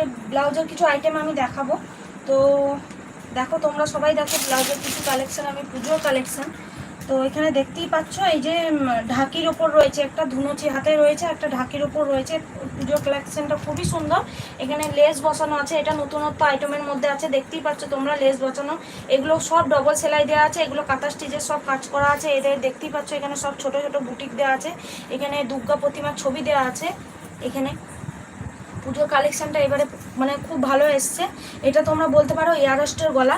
আজকে ব্লাউজের কিছু আইটেম আমি দেখাবো। তো দেখো, তোমরা সবাই দেখো ব্লাউজের কিছু কালেকশন আমি পুজোর কালেকশন তো এখানে দেখতেই পাচ্ছ, এই যে ঢাকির ওপর রয়েছে একটা ধুনুচি হাতে রয়েছে, একটা ঢাকির ওপর রয়েছে। পুজোর কালেকশনটা খুবই সুন্দর। এখানে লেস বসানো আছে, এটা নতুনত্ব আইটেমের মধ্যে আছে। দেখতেই পাচ্ছ তোমরা লেস বসানো। এগুলো সব ডবল সেলাই দেওয়া আছে, এগুলো কাঁথা স্টিচের সব কাজ করা আছে। এদের দেখতেই পাচ্ছ, এখানে সব ছোট ছোট বুটিক দেওয়া আছে। এখানে দুর্গা প্রতিমার ছবি দেওয়া আছে, এখানে। পুজোর কালেকশানটা এবারে মানে খুব ভালো এসছে। এটা তোমরা বলতে পারো এয়ারস্টের গলা।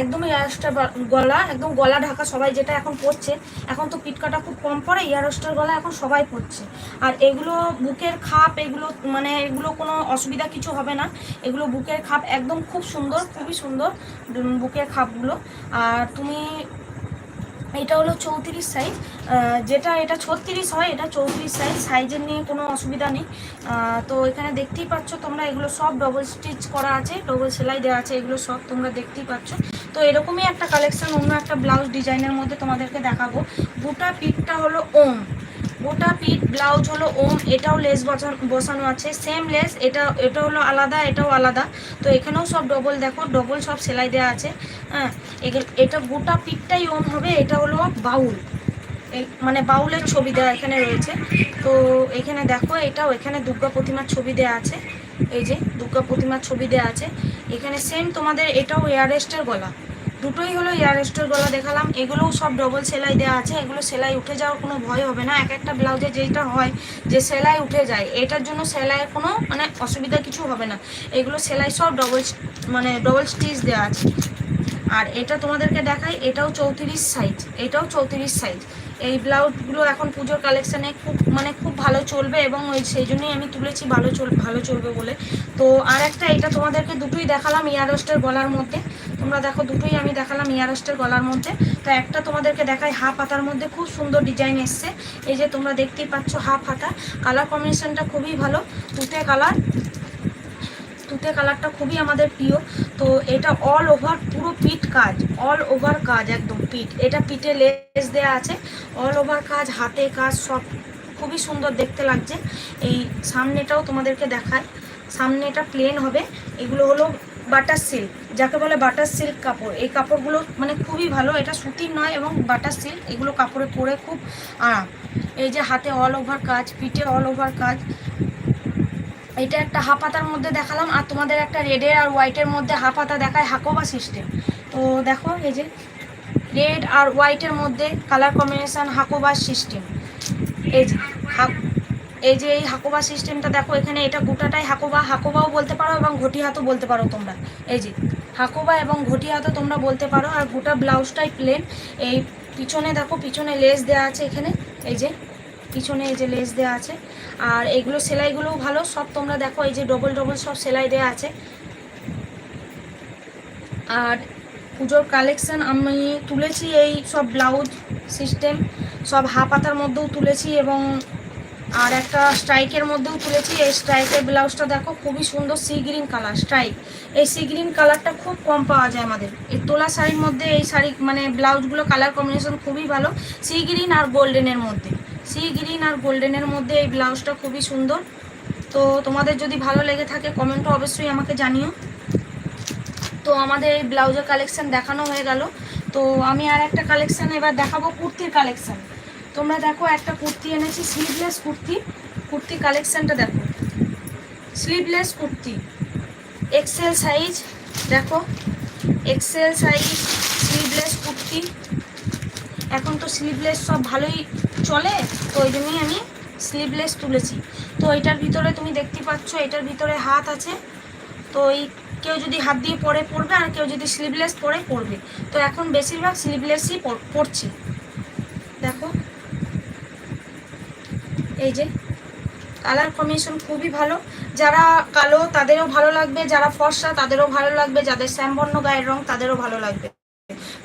একদম এয়ারস্টার গলা, একদম গলা ঢাকা সবাই যেটা এখন পরছে। এখন তো পিটকাটা খুব কম পরে এয়ারস্টার গলা এখন সবাই পরছে। আর এগুলো বুকের খাপ, এগুলো মানে এগুলো কোনো অসুবিধা কিছু হবে না। এগুলো বুকের খাপ একদম খুব সুন্দর, খুবই সুন্দর বুকের খাপগুলো। আর তুমি এটা হলো চৌত্রিশ সাইজ যেটা এটা ছত্রিশ হয়, এটা চৌত্রিশ সাইজ সাইজের নিয়ে কোনো অসুবিধা নেই। তো এখানে দেখতেই পাচ্ছ তোমরা এগুলো সব ডবল স্টিচ করা আছে ডবল সেলাই দেওয়া আছে, এগুলো সব তোমরা দেখতেই পাচ্ছ। তো এরকমই একটা কালেকশান অন্য একটা ব্লাউজ ডিজাইনের মধ্যে তোমাদেরকে দেখাবো। গোটা পিঠটা হলো ওম। গোটা পিঠ, ব্লাউজ হলো ওম, এটাও লেস বসানো আছে। সেম লেস, এটা এটা হলো আলাদা, এটাও আলাদা। তো এখানেও সব ডবল দেখো ডবল সব সেলাই দেওয়া আছে। হ্যাঁ এটা গোটা পিঠটাই ওম হবে, এটা হলো বাউল। মানে বাউলের ছবি দেওয়া এখানে রয়েছে। তো এখানে দেখো, এটাও এখানে দুর্গা প্রতিমার ছবি দেওয়া আছে। এই যে, দুর্গা প্রতিমার ছবি দেওয়া আছে। এখানে সেম তোমাদের, এটাও এয়ারেস্টের গলা। দুটোই হলো এয়ারেস্টের গলা দেখালাম। এগুলোও সব ডবল সেলাই দেওয়া আছে। এগুলো সেলাই উঠে যাওয়ার কোনো ভয় হবে না। এক একটা ব্লাউজে যেটা হয় যে সেলাই উঠে যায়। এটার জন্য সেলাইয়ের কোনো মানে অসুবিধা কিছু হবে না। এগুলো সেলাই সব ডবল মানে ডবল স্টিচ দেওয়া আছে। আর এটা তোমাদেরকে দেখাই, এটাও চৌত্রিশ সাইজ এটাও চৌত্রিশ সাইজ এই ব্লাউজগুলো এখন পুজোর কালেকশানে খুব মানে খুব ভালো চলবে এবং ওই সেই জন্যই আমি তুলেছি ভালো চল, ভালো চলবে বলে। তো আর একটা এটা তোমাদেরকে দুটোই দেখালাম ইয়ারস্টের গলার মধ্যে। তোমরা দেখো দুটোই আমি দেখালাম ইয়ারস্টের গলার মধ্যে। তো একটা তোমাদেরকে দেখাই হাফ হাতার মধ্যে খুব সুন্দর ডিজাইন এসছে। এই যে তোমরা দেখতেই পাচ্ছ হাফ হাতা কালার কম্বিনেশনটা খুবই ভালো। তুতে কালার তুতে কালারটা খুবই আমাদের প্রিয়। তো এটা অল ওভার পুরো পিট কাজ অল ওভার কাজ একদম পিট এটা পিঠে লেস দেওয়া আছে। অল ওভার কাজ, হাতে কাজ, সব খুবই সুন্দর দেখতে লাগছে। এই সামনেটাও তোমাদেরকে দেখায় সামনেটা প্লেন হবে। এগুলো হলো বাটার সিল্ক যাকে বলে বাটার সিল্ক কাপড়। এই কাপড়গুলো মানে খুবই ভালো। এটা সুতির নয় এবং বাটার সিল্ক এগুলো কাপড়ে পরে খুব আরাম। এই যে হাতে অল ওভার কাজ, পিঠে অল ওভার কাজ। এটা একটা হাফ হাতার মধ্যে দেখালাম, আর তোমাদের একটা রেডের আর হোয়াইটের মধ্যে হাফ হাতা দেখায় হাকোবা সিস্টেম তো দেখো, এই যে রেড আর হোয়াইটের মধ্যে কালার কম্বিনেশন হাকোবা সিস্টেম এই যে এই যে এই হাকোবা সিস্টেমটা দেখো, এখানে এটা গোটাটাই হাকোবা। হাকোবাও বলতে পারো এবং ঘটি হাতও বলতে পারো তোমরা। এই যে হাকোবা এবং ঘটি হাতও তোমরা বলতে পারো, আর গোটা ব্লাউজটাই প্লেন এই পিছনে দেখো, পিছনে লেস দেওয়া আছে এখানে। এই যে পিছনে এই যে লেস দেওয়া আছে। আর এগুলো সেলাইগুলোও ভালো। সব তোমরা দেখো, এই যে ডবল ডবল সব সেলাই দেওয়া আছে। আর পুজোর কালেকশান আমি তুলেছি এই সব ব্লাউজ সিস্টেম সব হাফ হাতার মধ্যেও তুলেছি এবং আর একটা স্ট্রাইকের মধ্যেও তুলেছি। এই স্ট্রাইকের ব্লাউজটা দেখো, খুবই সুন্দর সি গ্রিন কালার স্ট্রাইক এই সি গ্রিন কালারটা খুব কম পাওয়া যায় আমাদের। এই তোলা শাড়ির মধ্যে এই শাড়ি মানে ব্লাউজগুলো কালার কম্বিনেশন খুবই ভালো। সি গ্রিন আর গোল্ডেনের মধ্যে। সি গ্রিন আর গোল্ডেনের মধ্যে এই ব্লাউজটা খুবই সুন্দর। তো তোমাদের যদি ভালো লেগে থাকে কমেন্টও অবশ্যই আমাকে জানিও। তো আমাদের এই ব্লাউজের কালেকশান দেখানো হয়ে গেল। তো আমি আর একটা কালেকশন এবার দেখাবো, কুর্তির কালেকশান। তোমরা দেখো, একটা কুর্তি এনেছি স্লিভলেস কুর্তি। কুর্তি কালেকশানটা দেখো। স্লিভলেস কুর্তি। এক্সেল সাইজ দেখো। XL size sleeveless kurti. এখন তো স্লিভলেস সব ভালোই চলে, তো ওই জন্যই আমি স্লিভলেস তুলেছি। তো এটার ভিতরে তুমি দেখতে পাচ্ছ, এটার ভিতরে হাত আছে। তো এই কেউ যদি হাত দিয়ে পরে পরবে আর কেউ যদি স্লিভলেস পরে পরবে। তো এখন বেশিরভাগ স্লিভলেসই পরছে। দেখো। এই যে কালার কম্বিনেশন খুবই ভালো। যারা কালো, তাদেরও ভালো লাগবে। যারা ফর্সা, তাদেরও ভালো লাগবে। যাদের শ্যামবর্ণ গায়ের রং, তাদেরও ভালো লাগবে।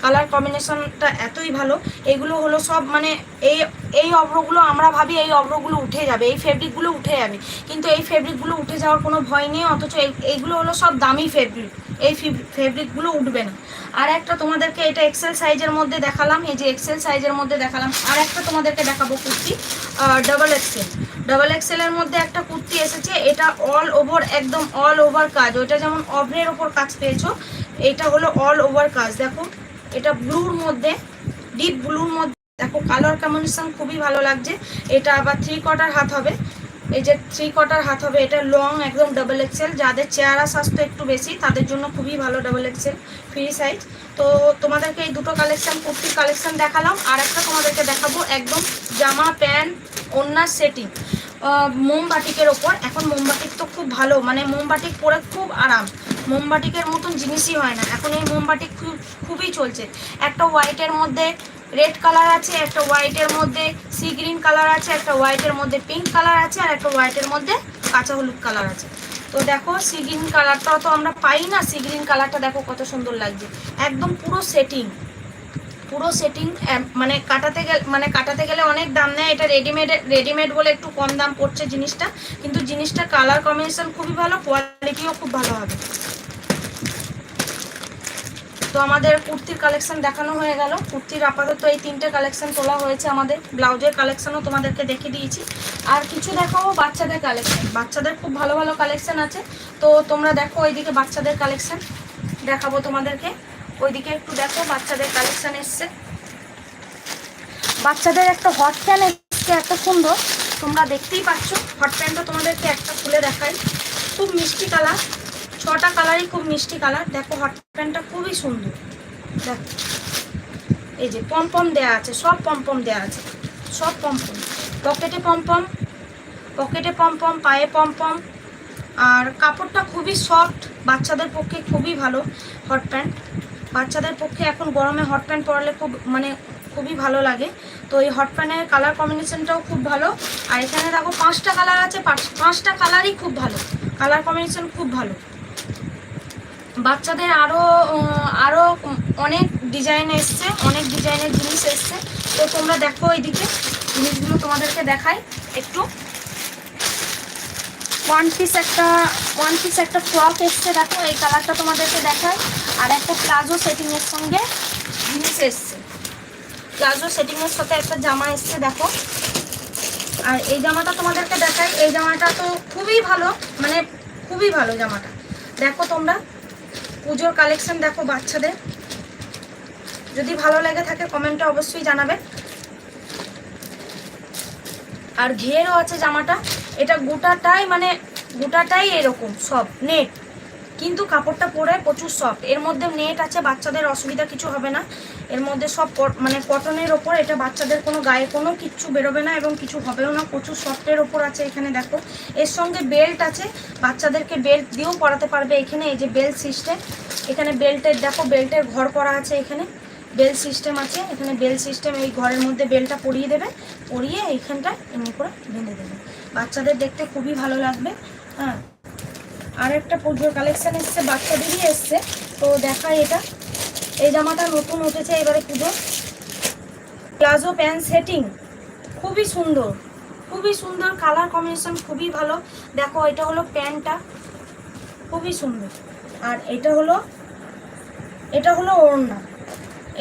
কালার কম্বিনেশনটা এতই ভালো। এগুলো হলো সব মানে এই এই অভ্রগুলো, আমরা ভাবি এই অভ্রগুলো উঠে যাবে, এই ফেব্রিকগুলো উঠে যাবে। কিন্তু এই ফেব্রিকগুলো উঠে যাওয়ার কোনো ভয় নেই, অথচ এই- এইগুলো হলো সব দামি ফেব্রিক এই ফেব্রিকগুলো উঠবে না। আর একটা তোমাদেরকে এটা এক্সেল সাইজের মধ্যে দেখালাম, এই যে এক্সেল সাইজের মধ্যে দেখালাম। আর একটা তোমাদেরকে দেখাবো কুর্তি ডাবল এক্সেল ডাবল এক্সেলের মধ্যে একটা কুর্তি এসেছে, এটা অল ওভার একদম অল ওভার কাজ। ওইটা যেমন অভ্রের ওপর কাজ পেয়েছ, এটা হলো অল ওভার কাজ। দেখো, এটা ব্লুর মধ্যে ডিপ ব্লুর মধ্যে দেখো কালার কম্বিনেশন খুবই ভালো লাগছে। এটা আবার থ্রি কোয়ার্টার হাত হবে। এই যে থ্রি কোয়ার্টার হাত হবে, এটা লং একদম ডাবল এক্সেল যাদের চেহারা স্বাস্থ্য একটু বেশি, তাদের জন্য খুবই ভালো ডাবল এক্সেল ফ্রি সাইজ তো তোমাদেরকে এই দুটো কালেকশন কুর্তির কালেকশন দেখালাম। আর একটা তোমাদেরকে দেখাবো, একদম জামা, প্যান্ট ওনার সেটিং মোমবাটিকের ওপর। এখন মোমবাটিক তো খুব ভালো মানে মোমবাটিক পরে খুব আরাম। মোমবাটিকের মতন জিনিসই হয় না। এখন এই মোমবাটিক খুব, খুবই চলছে। একটা হোয়াইটের মধ্যে রেড কালার আছে, একটা হোয়াইটের মধ্যে সি গ্রিন কালার আছে, একটা হোয়াইটের মধ্যে পিঙ্ক কালার আছে, আর একটা হোয়াইটের মধ্যে কাঁচা হলুদ কালার আছে। তো দেখো সি গ্রিন কালারটাও তো আমরা পাই না সি গ্রিন কালারটা দেখো কত সুন্দর লাগছে। একদম পুরো সেটিং পুরো সেটিং মানে কাটাতে গেলে মানে কাটাতে গেলে অনেক দাম নেয়। এটা রেডিমেড রেডিমেড বলে একটু কম দাম পড়ছে জিনিসটা, কিন্তু জিনিসটা কালার কম্বিনেশন খুবই ভালো কোয়ালিটিও খুব ভালো হবে। তো আমাদের কুর্তির কালেকশন দেখানো হয়ে গেল। কুর্তির আপাতত এই তিনটে কালেকশন তোলা হয়েছে আমাদের। ব্লাউজের কালেকশনও তোমাদেরকে দেখে দিয়েছি। আর কিছু দেখাবো বাচ্চাদের কালেকশন বাচ্চাদের খুব ভালো ভালো কালেকশন আছে। তো তোমরা দেখো ওইদিকে বাচ্চাদের কালেকশন দেখাবো তোমাদেরকে। ওইদিকে একটু দেখো, বাচ্চাদের কালেকশন এসছে। বাচ্চাদের একটা হট প্যান্ট এসছে, এত সুন্দর। তোমরা দেখতেই পাচ্ছ। হট প্যান্টটা তোমাদেরকে একটা খুলে দেখাই। খুব মিষ্টি কালার ছটা কালারই খুব মিষ্টি কালার। দেখো হট প্যান্টটা খুবই সুন্দর। দেখো, এই যে পমপম দেয়া আছে, সব পমপম দেয়া আছে। সব পমপম। পকেটে পমপম পকেটে পমপম, পায়ে পমপম। আর কাপড়টা খুবই সফট বাচ্চাদের পক্ষে খুবই ভালো হট প্যান্ট বাচ্চাদের পক্ষে এখন গরমে হট প্যান্ট পরলে খুব মানে খুবই ভালো লাগে। তো এই হট প্যান্টের কালার কম্বিনেশনটাও খুব ভালো। আর এখানে দেখো, পাঁচটা কালার আছে, পাঁচ- পাঁচটা কালারই খুব ভালো। কালার কম্বিনেশন খুব ভালো। বাচ্চাদের আরও আরও অনেক ডিজাইন এসছে, অনেক ডিজাইনের জিনিস এসছে। তো তোমরা দেখো এইদিকে, জিনিসগুলো তোমাদেরকে দেখাই একটু। ওয়ান পিস একটা ওয়ান পিস একটা ফ্রক এসছে, দেখো, এই কালারটা তোমাদেরকে দেখায় আর একটা প্লাজো সেটিংয়ের সঙ্গে জিনিস এসছে। প্লাজো সেটিংয়ের সাথে একটা জামা এসছে, দেখো। আর এই জামাটা তোমাদেরকে দেখাই, এই জামাটা তো খুবই ভালো মানে খুবই ভালো জামাটা। দেখো তোমরা পুজোর কালেকশন দেখো বাচ্চাদের। যদি ভালো লেগে থাকে কমেন্টে অবশ্যই জানাবে। আর ঘেরও আছে জামাটা। এটা গোটাটাই মানে গোটাটাই এরকম সব নেট কিন্তু কাপড়টা পরে প্রচুর সফট এর মধ্যে নেট আছে, বাচ্চাদের অসুবিধা কিছু হবে না। এর মধ্যে সব মানে কটনের ওপর, এটা বাচ্চাদের কোনো গায়ে কোনো কিচ্ছু বেরোবে না এবং কিছু হবেও না। প্রচুর সফটের ওপর আছে এখানে, দেখো। এর সঙ্গে বেল্ট আছে, বাচ্চাদেরকে বেল্ট দিয়েও পরাতে পারবে এখানে, এই যে বেল্ট সিস্টেম এখানে বেল্টের দেখো বেল্টের ঘর করা আছে এখানে। বেল সিস্টেম আছে, এখানে বেল সিস্টেম এই ঘরের মধ্যে বেলটা পরিয়ে দেবে। পরিয়ে এইখানটা এমনি করে বেঁধে দেবে। বাচ্চাদের দেখতে খুবই ভালো লাগবে হ্যাঁ। আর একটা পুজোর কালেকশান এসছে, বাচ্চাদেরই এসছে। তো দেখাই এটা। এই জামাটা নতুন উঠেছে, এবারে পুজো। প্লাজো প্যান্ট সেটিং, খুবই সুন্দর। খুবই সুন্দর কালার কম্বিনেশন, খুবই ভালো। দেখো, এটা হলো প্যান্টটা, খুবই সুন্দর। আর এটা হলো এটা হলো ওড়না।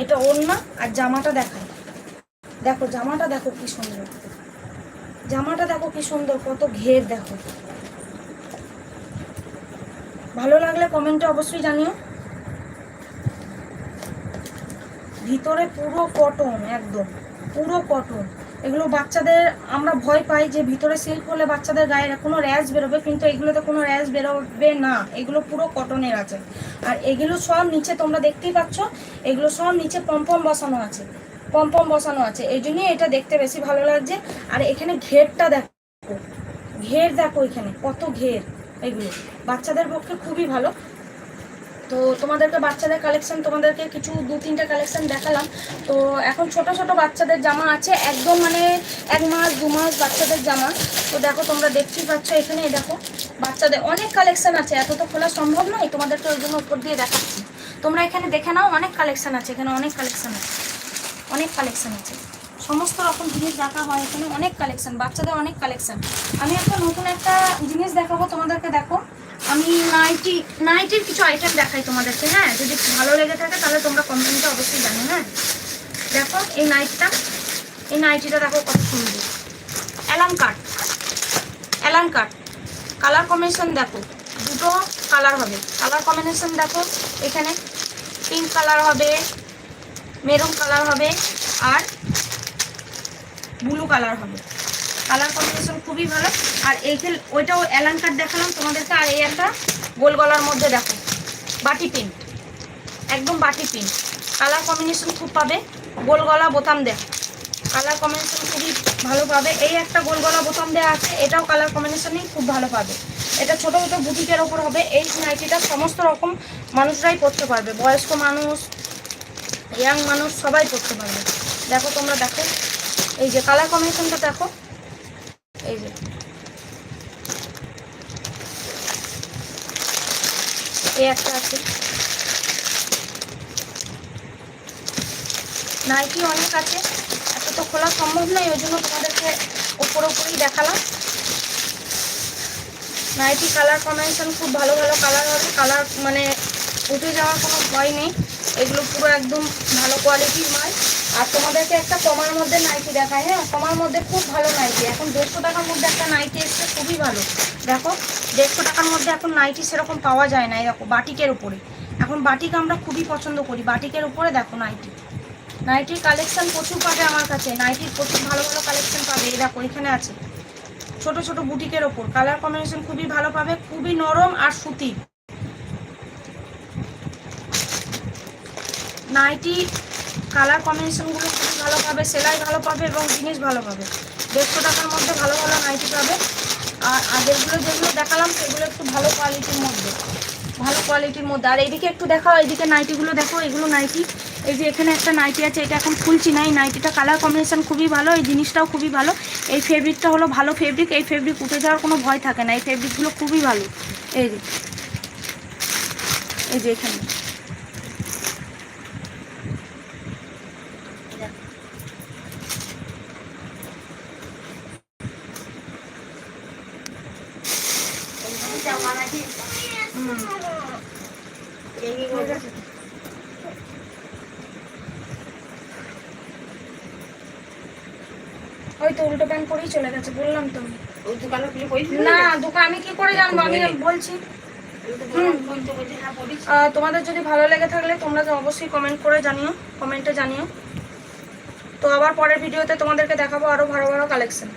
এটা ওড়না আর জামাটা দেখায় দেখো, জামাটা দেখো কি সুন্দর। জামাটা দেখো কি সুন্দর, কত ঘের দেখো। ভালো লাগলে কমেন্টে অবশ্যই জানিও। ভিতরে পুরো কটন একদম। পুরো কটন এগুলো বাচ্চাদের, আমরা ভয় পাই যে ভিতরে সিল্ক হলে বাচ্চাদের গায়ে কোনো র্যাশ বেরোবে, কিন্তু এগুলোতে কোনো র্যাশ বেরোবে না। এগুলো পুরো কটনের আছে। আর এগুলো সব নিচে তোমরা দেখতেই পাচ্ছ, এগুলো সব নিচে পম্পম বসানো আছে। পম্পম বসানো আছে। এই জন্যই এটা দেখতে বেশি ভালো লাগছে। আর এখানে ঘেরটা দেখো। ঘের দেখো এখানে, কত ঘের এগুলো। বাচ্চাদের পক্ষে খুবই ভালো। তো তোমাদেরকে বাচ্চাদের কালেকশন তোমাদেরকে কিছু দু তিনটে কালেকশন দেখালাম। তো এখন ছোট ছোট বাচ্চাদের জামা আছে, একদম মানে এক মাস, দু মাস বাচ্চাদের জামা। তো দেখো, তোমরা দেখতেই পাচ্ছ এখানে দেখো, বাচ্চাদের অনেক কালেকশন আছে। এত তো খোলা সম্ভব নয়, তোমাদেরকে ওই জন্য উপর দিয়ে দেখাচ্ছি। তোমরা এখানে দেখে নাও, অনেক কালেকশন আছে, এখানে অনেক কালেকশন আছে। অনেক কালেকশন আছে। সমস্ত রকম জিনিস দেখা হয় এখানে, অনেক কালেকশন বাচ্চাদের অনেক কালেকশন আমি একটা নতুন একটা জিনিস দেখাবো, তোমাদেরকে দেখো। আমি নাইটি নাইটির কিছু আইটেম দেখাই তোমাদেরকে হ্যাঁ? যদি ভালো লেগে থাকে, তাহলে তোমরা কমেন্টে অবশ্যই জানো হ্যাঁ? দেখো, এই নাইটটা এই নাইটিটা দেখো কত সুন্দর। অ্যালাম কাট অ্যালান কাট কালার কম্বিনেশন দেখো, দুটো কালার হবে। কালার কম্বিনেশন দেখো, এখানে পিঙ্ক কালার হবে মেরুন কালার হবে, আর ব্লু কালার হবে। কালার কম্বিনেশন খুবই ভালো। আর এইখানে ওইটাও অ্যালান কাট দেখালাম তোমাদেরকে, আর এই একটা গোল গলার মধ্যে দেখো, বাটি পিন একদম বাটি পিন কালার কম্বিনেশন খুব পাবে, গোল গলা বোতাম দেয়। কালার কম্বিনেশন খুবই ভালো পাবে। এই একটা গোল গলা বোতাম দেওয়া আছে, এটাও কালার কম্বিনেশনই খুব ভালো পাবে। এটা ছোটো ছোটো বুটিকের ওপর হবে। এই নাইটিটা সমস্ত রকম মানুষরাই পরতে পারবে। বয়স্ক মানুষ ইয়াং মানুষ, সবাই পরতে পারবে। দেখো তোমরা দেখো। এই যে কালার কম্বিনেশনটা দেখো। এই যে। এই একটা আছে। নাইটি অনেক আছে। এত তো খোলা সম্ভব নয়, ওই জন্য তোমাদেরকে ওপর ওপরেই দেখালাম। নাইটি কালার কম্বিনেশন খুব ভালো ভালো কালার হবে। কালার মানে উঠে যাওয়ার কোনো ভয় নেই। এগুলো পুরো একদম ভালো কোয়ালিটির মাল। আর তোমাদেরকে একটা কমার মধ্যে নাইটি দেখায় হ্যাঁ? কমার মধ্যে খুব ভালো নাইটি। এখন দেড়শো টাকার মধ্যে একটা নাইটি এসছে, খুবই ভালো। দেখো, দেড়শো টাকার মধ্যে এখন নাইটি সেরকম পাওয়া যায় না দেখো, বাটিকের উপরে। এখন বাটিক আমরা খুবই পছন্দ করি। বাটিকের উপরে দেখো নাইটি। নাইটির কালেকশন প্রচুর পাবে আমার কাছে। নাইটির প্রচুর ভালো ভালো কালেকশন পাবে। এই দেখো, এখানে আছে। ছোট ছোট বুটিকের ওপর। কালার কম্বিনেশন খুবই ভালো পাবে, খুবই নরম আর সুতির নাইটি কালার কম্বিনেশনগুলো খুবই ভালো পাবে, সেলাই ভালো পাবে এবং জিনিস ভালো পাবে। দেড়শো টাকার মধ্যে ভালো ভালো নাইটি পাবে। আর আগেরগুলো যেগুলো দেখালাম, সেগুলো একটু ভালো কোয়ালিটির মধ্যে। ভালো কোয়ালিটির মধ্যে। আর এইদিকে একটু দেখাও, এইদিকে নাইটিগুলো দেখো এগুলো নাইটি এই যে এখানে একটা নাইটি আছে, এটা এখন খুলছি না এই নাইটিটা কালার কম্বিনেশন খুবই ভালো, এই জিনিসটাও খুবই ভালো। এই ফেব্রিকটা হলো ভালো ফেব্রিক এই ফেব্রিক উঠে যাওয়ার কোনো ভয় থাকে না। এই ফেব্রিকগুলো খুবই ভালো। এই যে এই যে এখানে। ওই তো উল্টো প্যান্ট পরেই চলে গেছে বললাম তো। না দোকান আমি কি করে জানব? আমি বলছি। তোমাদের যদি ভালো লেগে থাকলে তোমরা তো অবশ্যই কমেন্ট করে জানিও কমেন্টে জানিও। তো আবার পরের ভিডিওতে তোমাদেরকে দেখাবো আরও ভালো ভালো কালেকশন